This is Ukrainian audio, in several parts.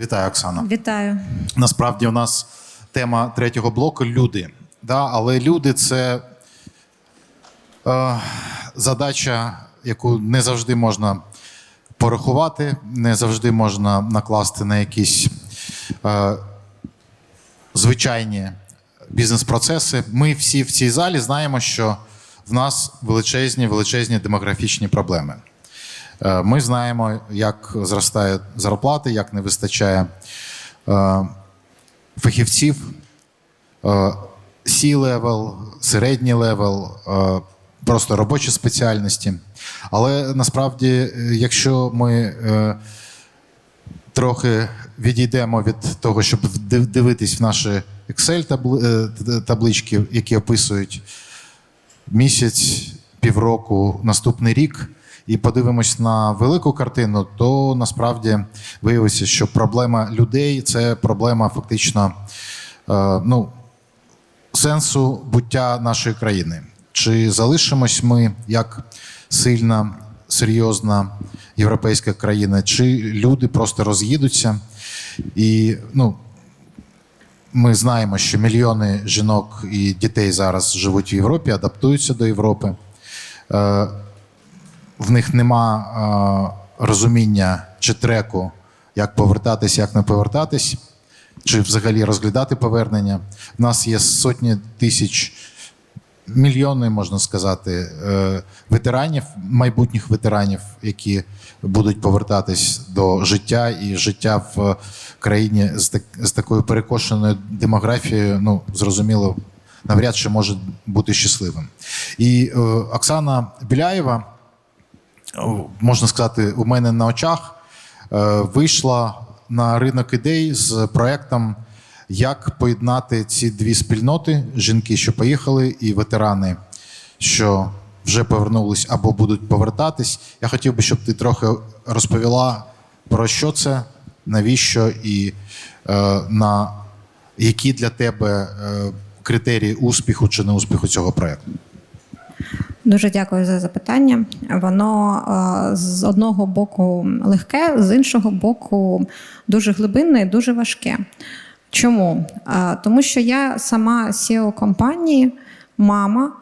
Вітаю, Оксана. Вітаю. Насправді у нас тема третього блоку люди. Да? Але люди це е, задача, яку не завжди можна порахувати, не завжди можна накласти на якісь е, звичайні бізнес-процеси. Ми всі в цій залі знаємо, що в нас величезні, величезні демографічні проблеми. Е, Ми знаємо, як зростають зарплати, як не вистачає е, фахівців, C-level, середній левел, е, просто робочі спеціальності. Але насправді, е, якщо ми е, трохи відійдемо від того, щоб дивитись в наші Excel-таблички, які описують місяць, півроку, наступний рік, і подивимось на велику картину, то насправді виявиться, що проблема людей це проблема фактично е, ну, сенсу буття нашої країни. Чи залишимось ми як сильна, серйозна європейська країна, чи люди просто роз'їдуться і ну, ми знаємо, що мільйони жінок і дітей зараз живуть в Європі, адаптуються до Європи. В них нема е, розуміння чи треку, як повертатись, як не повертатись, чи взагалі розглядати повернення. У нас є сотні тисяч, мільйони, можна сказати, е, ветеранів, майбутніх ветеранів, які будуть повертатись до життя, і життя в країні з, так, з такою перекошеною демографією, ну зрозуміло, навряд чи може бути щасливим. І е, Оксана Біляєва, можна сказати, у мене на очах е, вийшла на ринок ідей з проектом, як поєднати ці дві спільноти: жінки, що поїхали, і ветерани, що вже повернулись або будуть повертатись. Я хотів би, щоб ти трохи розповіла про що це, навіщо і е, на які для тебе е, критерії успіху чи неуспіху цього проекту. Дуже дякую за запитання. Воно е, з одного боку легке, з іншого боку, дуже глибинне і дуже важке. Чому? Е, Тому що я сама SEO компанії, мама,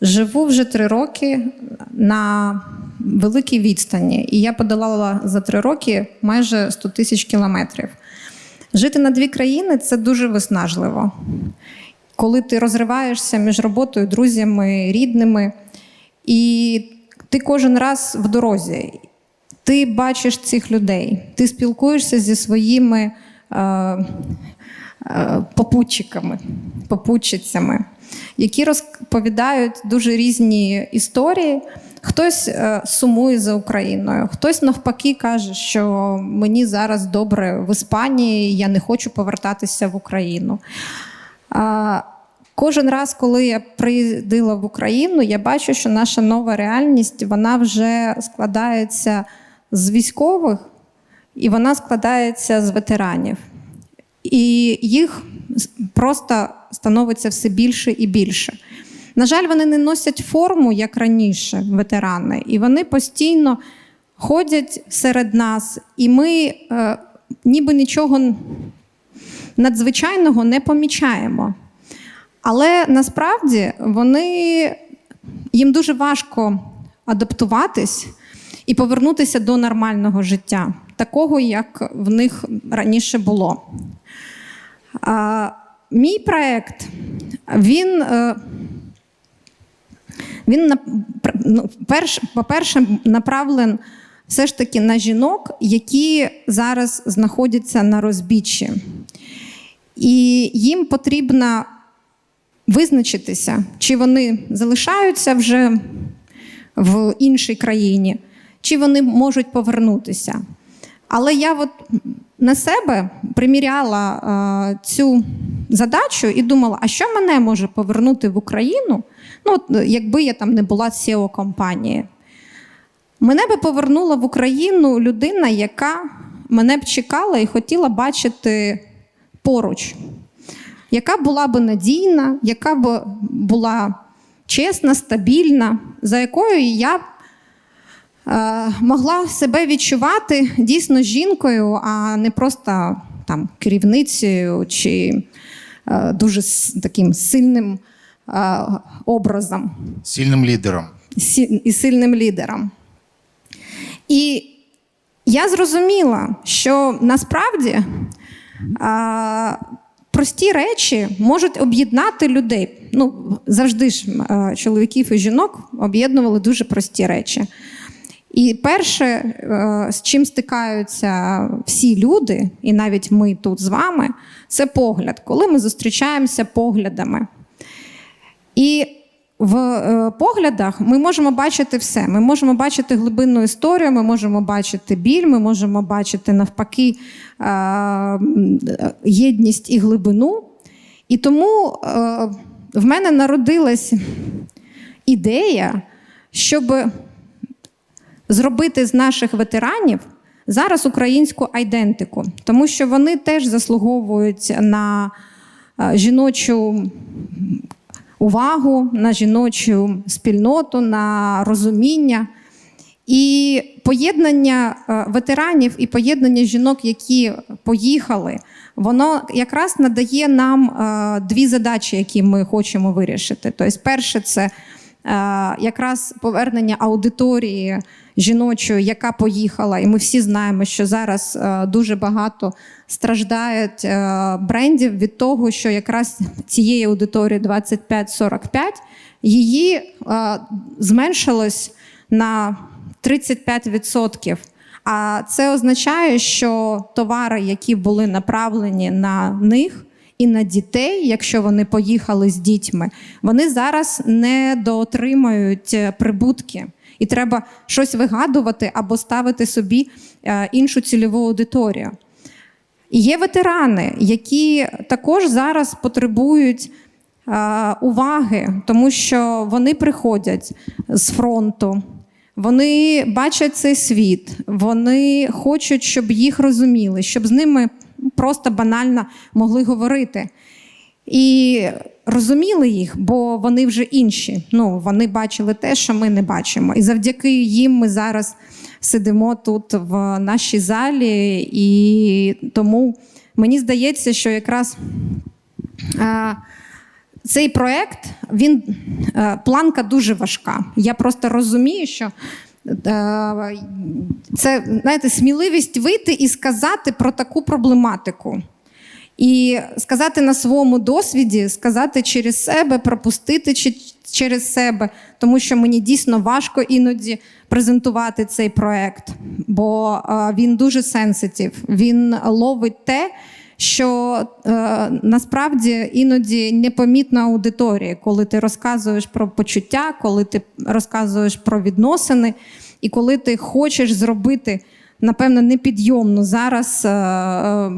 живу вже три роки на великій відстані, і я подолала за три роки майже 100 тисяч кілометрів. Жити на дві країни це дуже виснажливо. Коли ти розриваєшся між роботою, друзями, рідними, і ти кожен раз в дорозі, ти бачиш цих людей, ти спілкуєшся зі своїми е, е, попутчиками, попутчицями, які розповідають дуже різні історії. Хтось е, сумує за Україною, хтось навпаки каже, що мені зараз добре в Іспанії, я не хочу повертатися в Україну. Кожен раз, коли я приїздила в Україну, я бачу, що наша нова реальність вона вже складається з військових і вона складається з ветеранів. І їх просто становиться все більше і більше. На жаль, вони не носять форму, як раніше, ветерани, і вони постійно ходять серед нас, і ми е, ніби нічого надзвичайного не помічаємо. Але насправді вони їм дуже важко адаптуватись і повернутися до нормального життя, такого, як в них раніше було. А, мій проєкт, він, е, він ну, перш, по-перше, направлен все ж таки на жінок, які зараз знаходяться на розбіччі. І їм потрібно визначитися, чи вони залишаються вже в іншій країні, чи вони можуть повернутися. Але я от на себе приміряла цю задачу і думала, а що мене може повернути в Україну, ну, от, якби я там не була seo компанії. Мене би повернула в Україну людина, яка мене б чекала і хотіла бачити поруч, яка була би надійна, яка б була чесна, стабільна, за якою я б е, могла себе відчувати дійсно жінкою, а не просто там керівницею чи е, дуже таким сильним е, образом Сильним лідером. і сильним лідером. І я зрозуміла, що насправді прості речі можуть об'єднати людей. Ну, завжди ж чоловіків і жінок об'єднували дуже прості речі. І перше, е, з чим стикаються всі люди, і навіть ми тут з вами, це погляд, коли ми зустрічаємося поглядами. І в е, поглядах ми можемо бачити все. Ми можемо бачити глибинну історію, ми можемо бачити біль, ми можемо бачити навпаки е, єдність і глибину. І тому е, в мене народилась ідея, щоб зробити з наших ветеранів зараз українську айдентику, тому що вони теж заслуговують на жіночу увагу, на жіночу спільноту, на розуміння. І поєднання е, ветеранів і поєднання жінок, які поїхали, воно якраз надає нам е, дві задачі, які ми хочемо вирішити. Тобто, перше, це якраз повернення аудиторії жіночої, яка поїхала, і ми всі знаємо, що зараз е, дуже багато страждають е, брендів від того, що якраз цієї аудиторії 25-45 її е, зменшилось на 35%. А це означає, що товари, які були направлені на них і на дітей, якщо вони поїхали з дітьми, вони зараз не доотримають е, прибутки. І треба щось вигадувати або ставити собі е, іншу цільову аудиторію. І є ветерани, які також зараз потребують е, уваги, тому що вони приходять з фронту, вони бачать цей світ, вони хочуть, щоб їх розуміли, щоб з ними просто банально могли говорити. І розуміли їх, бо вони вже інші. Ну, вони бачили те, що ми не бачимо. І завдяки їм ми зараз сидимо тут в нашій залі. І тому мені здається, що якраз е, цей проект, він е, планка дуже важка. Я просто розумію, що. Е, Це знаєте, сміливість вийти і сказати про таку проблематику. І сказати на своєму досвіді, сказати через себе, пропустити через себе, тому що мені дійсно важко іноді презентувати цей проект, бо е, він дуже сенситив. Він ловить те, що е, насправді іноді непомітна аудиторія, коли ти розказуєш про почуття, коли ти розказуєш про відносини, і коли ти хочеш зробити, напевно, непідйомну зараз. е, е,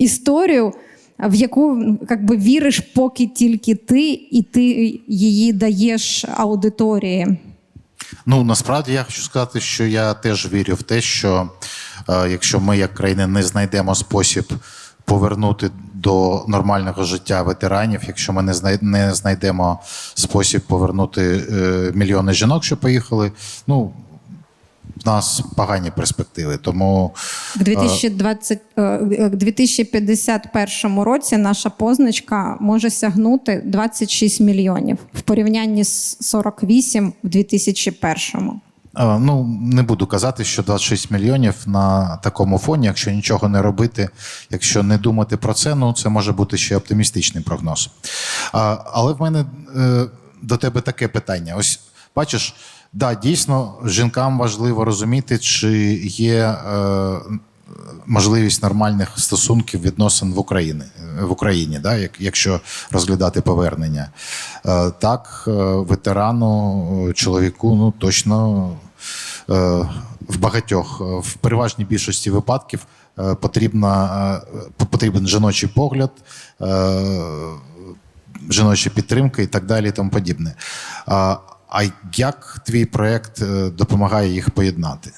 історію, в яку як би, віриш, поки тільки ти, і ти її даєш аудиторії. Ну насправді я хочу сказати, що я теж вірю в те, що якщо ми, як країна, не знайдемо спосіб повернути до нормального життя ветеранів, якщо ми не знай- знайдемо спосіб повернути е, мільйони жінок, що поїхали, ну в нас погані перспективи. Тому В 2020, е, е, 2051 році наша позначка може сягнути 26 мільйонів в порівнянні з 48 в 2001. Ну, не буду казати, що 26 мільйонів на такому фоні, якщо нічого не робити, якщо не думати про це, ну це може бути ще оптимістичний прогноз. Але в мене е, до тебе таке питання. Ось бачиш, да, дійсно, жінкам важливо розуміти, чи є е, можливість нормальних стосунків відносин в Україні, в Україні, да, як, якщо розглядати повернення. Е, так, е, ветерану, е, чоловіку, ну точно в багатьох, в переважній більшості випадків потрібна, потрібен жіночий погляд. жіноча підтримка і так далі, і тому подібне. А, а як твій проєкт допомагає їх поєднати?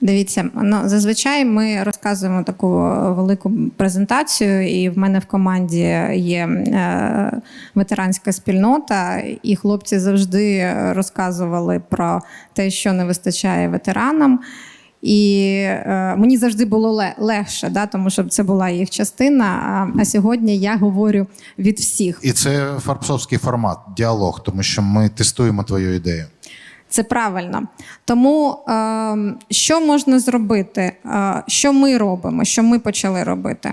Дивіться, ну зазвичай ми розказуємо таку велику презентацію, і в мене в команді є е, ветеранська спільнота, і хлопці завжди розказували про те, що не вистачає ветеранам. І е, мені завжди було легше, да, тому що це була їх частина. А, а сьогодні я говорю від всіх. І це фарпсовський формат, діалог, тому що ми тестуємо твою ідею. Це правильно. Тому е, що можна зробити? Е, що ми робимо? Що ми почали робити?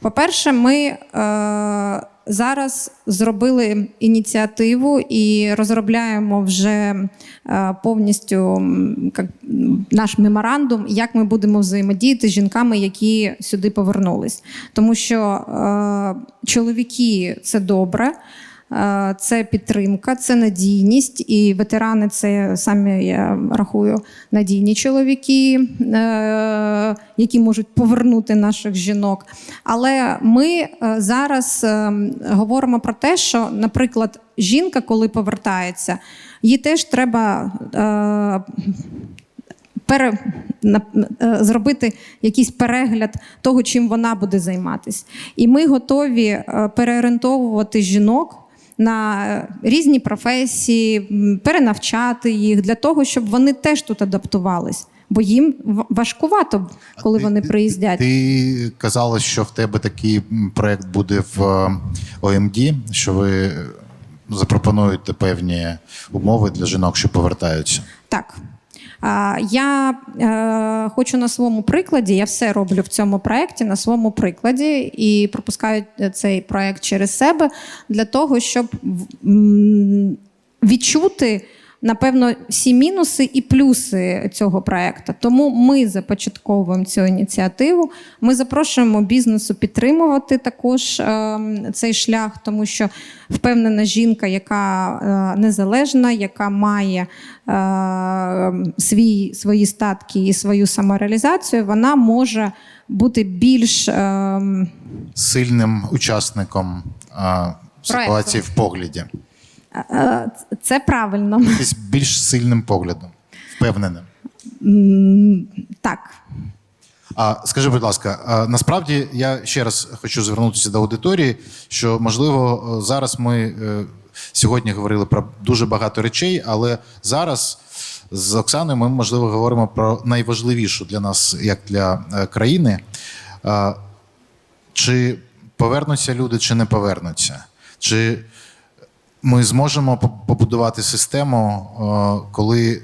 По-перше, ми е, зараз зробили ініціативу і розробляємо вже е, повністю наш меморандум, як ми будемо взаємодіяти з жінками, які сюди повернулись. Тому що чоловіки це добре. Е, Це підтримка, це надійність, і ветерани це самі я рахую надійні чоловіки, е, які можуть повернути наших жінок. Але ми е, зараз говоримо про те, що, наприклад, жінка, коли повертається, їй теж треба. Пере, зробити якийсь перегляд того, чим вона буде займатися. І ми готові переорієнтовувати жінок на е, різні професії, перенавчати їх для того, щоб вони теж тут адаптувались. Бо їм важкувато, коли Ти- вони приїздять. Ти казала, що в тебе такий проект буде в е, ОМД, що ви е, запропонуєте певні умови для жінок, що повертаються. Так. Я е, хочу на своєму прикладі, я все роблю в цьому проєкті на своєму прикладі і пропускаю цей проєкт через себе для того, щоб відчути. Напевно, всі мінуси і плюси цього проекту. Тому ми започатковуємо цю ініціативу. Ми запрошуємо бізнесу підтримувати також е, цей шлях, тому що впевнена жінка, яка е, незалежна, яка має е, свій, свої статки і свою самореалізацію, вона може бути більш е, Сильним учасником е, ситуації в погляді. Е, це правильно. Якийсь більш сильним поглядом, впевненим. Так. А скажи, будь ласка, насправді я ще раз хочу звернутися до аудиторії, що можливо е, зараз ми е, сьогодні говорили про дуже багато речей, але зараз з Оксаною ми можливо говоримо про найважливішу для нас, як для е, країни. Чи повернуться люди, чи не повернуться? Чи ми зможемо по- побудувати систему, е, коли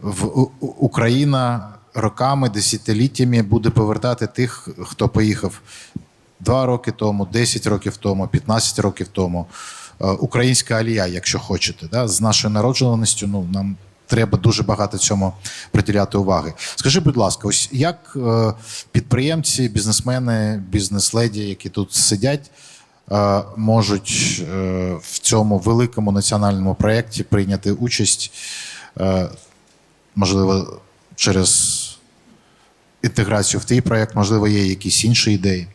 в Україна роками, десятиліттями буде повертати тих, хто поїхав два роки тому, 10 років тому, 15 років тому. Е, Українська алія, якщо хочете, да? з нашою народжуваністю, ну нам треба дуже багато цьому приділяти уваги. Скажи, будь ласка, ось як е, підприємці, бізнесмени, бізнес-леді, які тут сидять, можуть е, в цьому великому національному проєкті прийняти участь, е, можливо, через інтеграцію в твій проєкт, можливо, є якісь інші ідеї.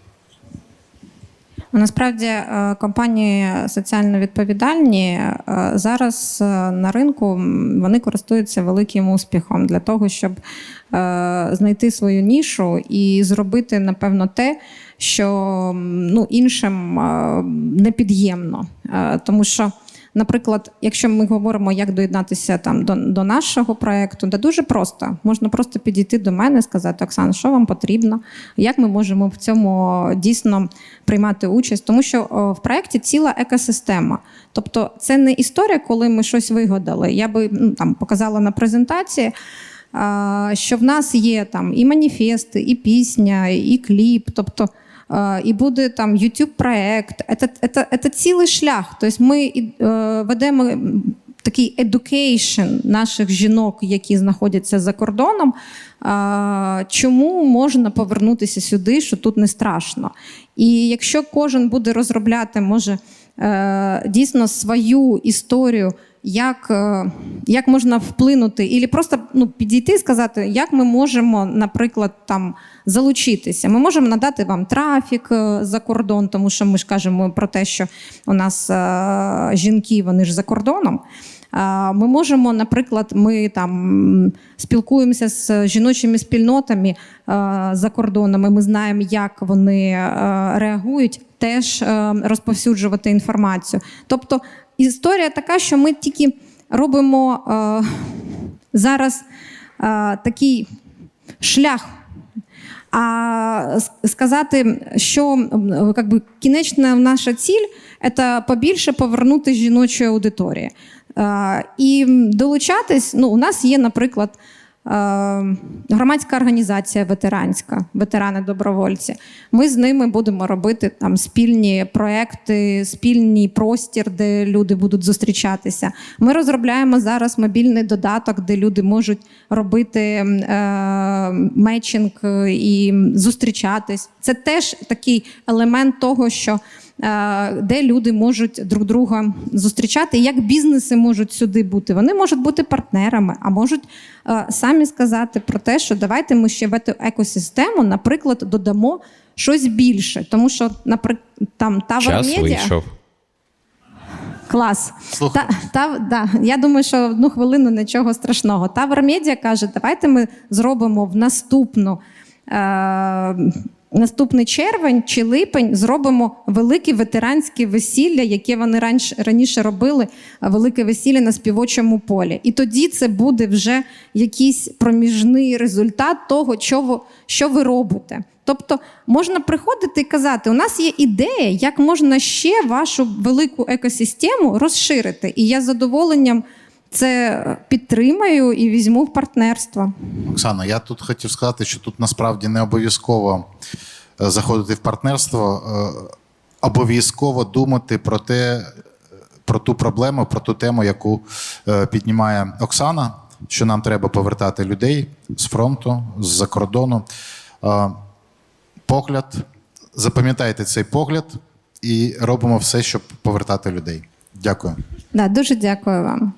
Насправді е, компанії соціально відповідальні е, зараз е, на ринку вони користуються великим успіхом для того, щоб знайти свою нішу і зробити, напевно, те, що ну, іншим непід'ємно. Тому що Наприклад, якщо ми говоримо, як доєднатися там до, до нашого проекту, де дуже просто можна просто підійти до мене і сказати: Оксана, що вам потрібно, як ми можемо в цьому дійсно приймати участь, тому що в проєкті ціла екосистема. Тобто, це не історія, коли ми щось вигадали. Я би ну, там показала на презентації. Що в нас є там і маніфести, і пісня, і кліп. Тобто і буде там youtube проект Це, це, це цілий шлях. Тобто ми е, ведемо такий education наших жінок, які знаходяться за кордоном. е, Чому можна повернутися сюди, що тут не страшно? І якщо кожен буде розробляти, може е, дійсно свою історію. Як, е, як можна вплинути, і просто ну, підійти і сказати, як ми можемо, наприклад, там залучитися. Ми можемо надати вам трафік е, за кордон, тому що ми ж кажемо про те, що у нас е, жінки вони ж за кордоном. Ми можемо, наприклад, ми там спілкуємося з жіночими спільнотами е, за кордонами. Ми знаємо, як вони е, реагують, теж е, розповсюджувати інформацію. Тобто історія така, що ми тільки робимо зараз такий шлях. А сказати, що м, как би, кінечна наша ціль це побільше повернути жіночої аудиторії. Е, І долучатись, ну, у нас є, наприклад, е, громадська організація ветеранська, ветерани-добровольці. Ми з ними будемо робити там спільні проекти, спільний простір, де люди будуть зустрічатися. Ми розробляємо зараз мобільний додаток, де люди можуть робити е, мечинг е, і зустрічатись. Це теж такий елемент того, що де люди можуть друг друга зустрічати, як бізнеси можуть сюди бути. Вони можуть бути партнерами, а можуть е, самі сказати про те, що давайте ми ще в цю екосистему, наприклад, додамо щось більше. Тому що, наприклад, там Tower Час Клас. Та, та, да. Я думаю, що одну хвилину нічого страшного. Тавер Медіа каже, давайте ми зробимо в наступну. Е- Наступний червень чи липень зробимо велике ветеранське весілля, яке вони раніше, робили, е, велике весілля на співочому полі. І тоді це буде вже якийсь проміжний результат того, що ви робите. Тобто можна приходити і казати: у нас є ідея, як можна ще вашу велику екосистему розширити. І я з задоволенням це підтримаю і візьму в партнерство. Оксана, я тут хотів сказати, що тут насправді не обов'язково е, заходити в партнерство, е, обов'язково думати про те, е, про ту проблему, про ту тему, яку піднімає Оксана, що нам треба повертати людей з фронту, з-за кордону. Погляд, запам'ятайте цей погляд і робимо все, щоб повертати людей. Дякую. Да, дуже дякую вам.